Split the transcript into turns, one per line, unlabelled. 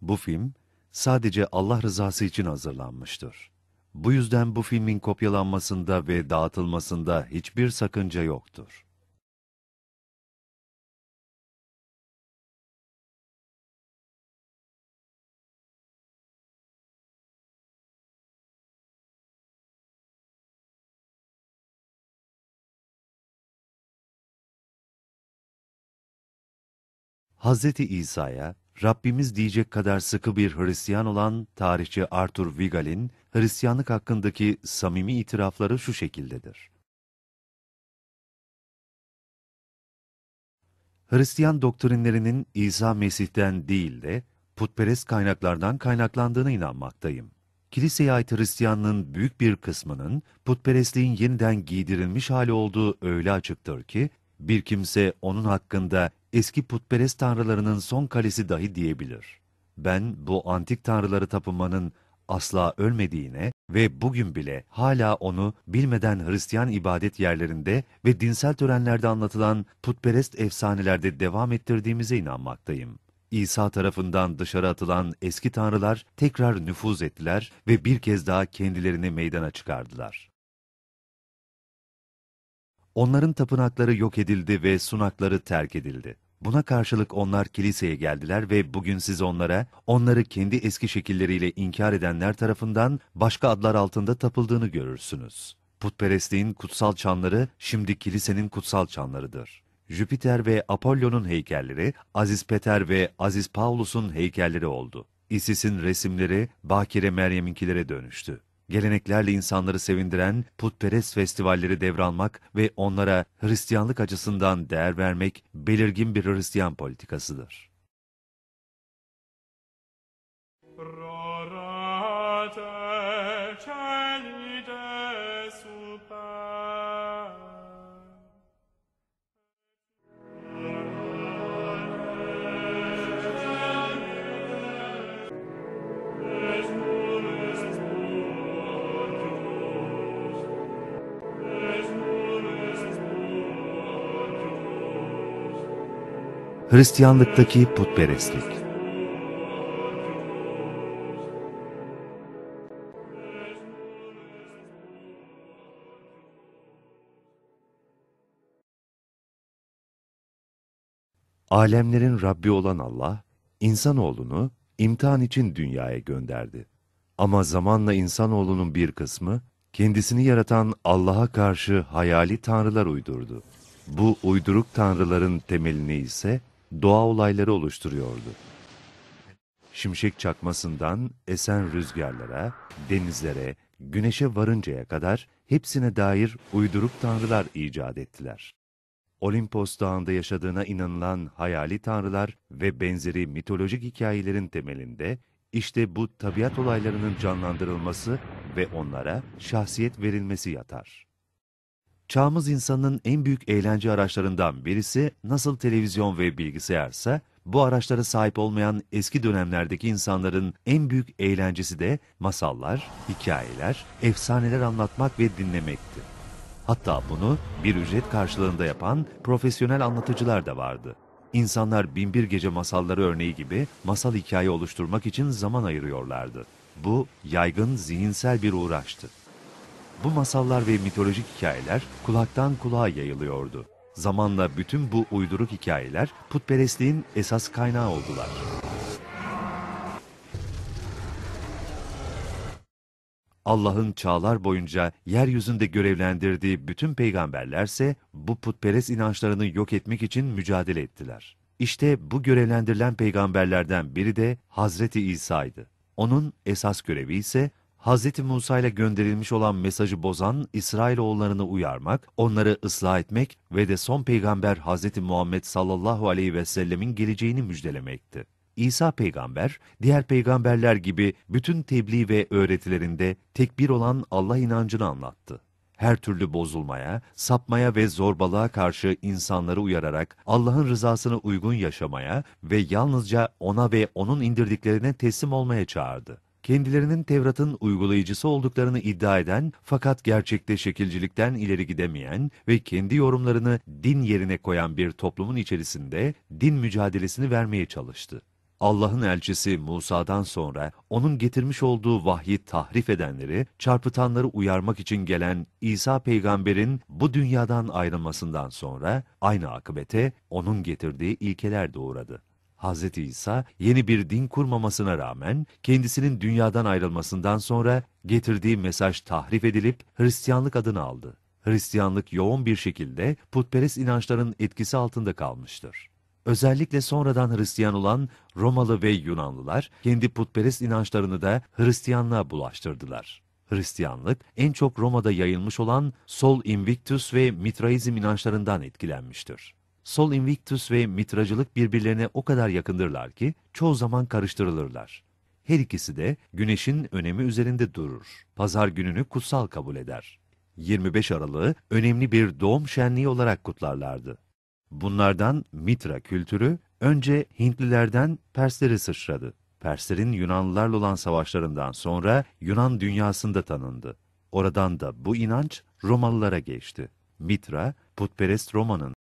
Bu film sadece Allah rızası için hazırlanmıştır. Bu yüzden bu filmin kopyalanmasında ve dağıtılmasında hiçbir sakınca yoktur. Hazreti İsa'ya Rabbimiz diyecek kadar sıkı bir Hristiyan olan tarihçi Arthur Wigal'in Hristiyanlık hakkındaki samimi itirafları şu şekildedir. Hristiyan doktrinlerinin İsa Mesih'ten değil de putperest kaynaklardan kaynaklandığına inanmaktayım. Kiliseye ait Hristiyanlığın büyük bir kısmının putperestliğin yeniden giydirilmiş hali olduğu öyle açıktır ki, bir kimse onun hakkında eski putperest tanrılarının son kalesi dahi diyebilir. Ben bu antik tanrıları tapınmanın asla ölmediğine ve bugün bile hala onu bilmeden Hristiyan ibadet yerlerinde ve dinsel törenlerde anlatılan putperest efsanelerde devam ettirdiğimize inanmaktayım. İsa tarafından dışarı atılan eski tanrılar tekrar nüfuz ettiler ve bir kez daha kendilerini meydana çıkardılar. Onların tapınakları yok edildi ve sunakları terk edildi. Buna karşılık onlar kiliseye geldiler ve bugün siz onlara, onları kendi eski şekilleriyle inkar edenler tarafından başka adlar altında tapıldığını görürsünüz. Putperestliğin kutsal çanları şimdi kilisenin kutsal çanlarıdır. Jüpiter ve Apollon'un heykelleri, Aziz Peter ve Aziz Paulus'un heykelleri oldu. Isis'in resimleri Bakire Meryem'inkilere dönüştü geleneklerle insanları sevindiren putperest festivalleri devralmak ve onlara Hristiyanlık açısından değer vermek belirgin bir Hristiyan politikasıdır.
Rorate cieli de super.
Hristiyanlıktaki putperestlik Alemlerin Rabbi olan Allah, insanoğlunu imtihan için dünyaya gönderdi. Ama zamanla insanoğlunun bir kısmı, kendisini yaratan Allah'a karşı hayali tanrılar uydurdu. Bu uyduruk tanrıların temelini ise doğa olayları oluşturuyordu. Şimşek çakmasından esen rüzgarlara, denizlere, güneşe varıncaya kadar hepsine dair uyduruk tanrılar icat ettiler. Olimpos Dağı'nda yaşadığına inanılan hayali tanrılar ve benzeri mitolojik hikayelerin temelinde işte bu tabiat olaylarının canlandırılması ve onlara şahsiyet verilmesi yatar. Çağımız insanının en büyük eğlence araçlarından birisi nasıl televizyon ve bilgisayarsa, bu araçlara sahip olmayan eski dönemlerdeki insanların en büyük eğlencesi de masallar, hikayeler, efsaneler anlatmak ve dinlemekti. Hatta bunu bir ücret karşılığında yapan profesyonel anlatıcılar da vardı. İnsanlar Binbir Gece masalları örneği gibi masal hikaye oluşturmak için zaman ayırıyorlardı. Bu yaygın zihinsel bir uğraştı. Bu masallar ve mitolojik hikayeler kulaktan kulağa yayılıyordu. Zamanla bütün bu uyduruk hikayeler putperestliğin esas kaynağı oldular. Allah'ın çağlar boyunca yeryüzünde görevlendirdiği bütün peygamberlerse bu putperest inançlarını yok etmek için mücadele ettiler. İşte bu görevlendirilen peygamberlerden biri de Hazreti İsa'ydı. Onun esas görevi ise Hz. Musa ile gönderilmiş olan mesajı bozan İsrailoğullarını uyarmak, onları ıslah etmek ve de son peygamber Hz. Muhammed sallallahu aleyhi ve sellemin geleceğini müjdelemekti. İsa peygamber, diğer peygamberler gibi bütün tebliğ ve öğretilerinde tek bir olan Allah inancını anlattı. Her türlü bozulmaya, sapmaya ve zorbalığa karşı insanları uyararak Allah'ın rızasını uygun yaşamaya ve yalnızca ona ve onun indirdiklerine teslim olmaya çağırdı kendilerinin Tevrat'ın uygulayıcısı olduklarını iddia eden fakat gerçekte şekilcilikten ileri gidemeyen ve kendi yorumlarını din yerine koyan bir toplumun içerisinde din mücadelesini vermeye çalıştı. Allah'ın elçisi Musa'dan sonra onun getirmiş olduğu vahyi tahrif edenleri, çarpıtanları uyarmak için gelen İsa peygamberin bu dünyadan ayrılmasından sonra aynı akıbete onun getirdiği ilkeler doğuradı. Hz. İsa yeni bir din kurmamasına rağmen kendisinin dünyadan ayrılmasından sonra getirdiği mesaj tahrif edilip Hristiyanlık adını aldı. Hristiyanlık yoğun bir şekilde putperest inançların etkisi altında kalmıştır. Özellikle sonradan Hristiyan olan Romalı ve Yunanlılar kendi putperest inançlarını da Hristiyanlığa bulaştırdılar. Hristiyanlık en çok Roma'da yayılmış olan Sol Invictus ve Mitraizm inançlarından etkilenmiştir. Sol Invictus ve Mitracılık birbirlerine o kadar yakındırlar ki çoğu zaman karıştırılırlar. Her ikisi de güneşin önemi üzerinde durur. Pazar gününü kutsal kabul eder. 25 Aralık'ı önemli bir doğum şenliği olarak kutlarlardı. Bunlardan Mitra kültürü önce Hintlilerden Perslere sıçradı. Perslerin Yunanlılarla olan savaşlarından sonra Yunan dünyasında tanındı. Oradan da bu inanç Romalılara geçti. Mitra, putperest Roma'nın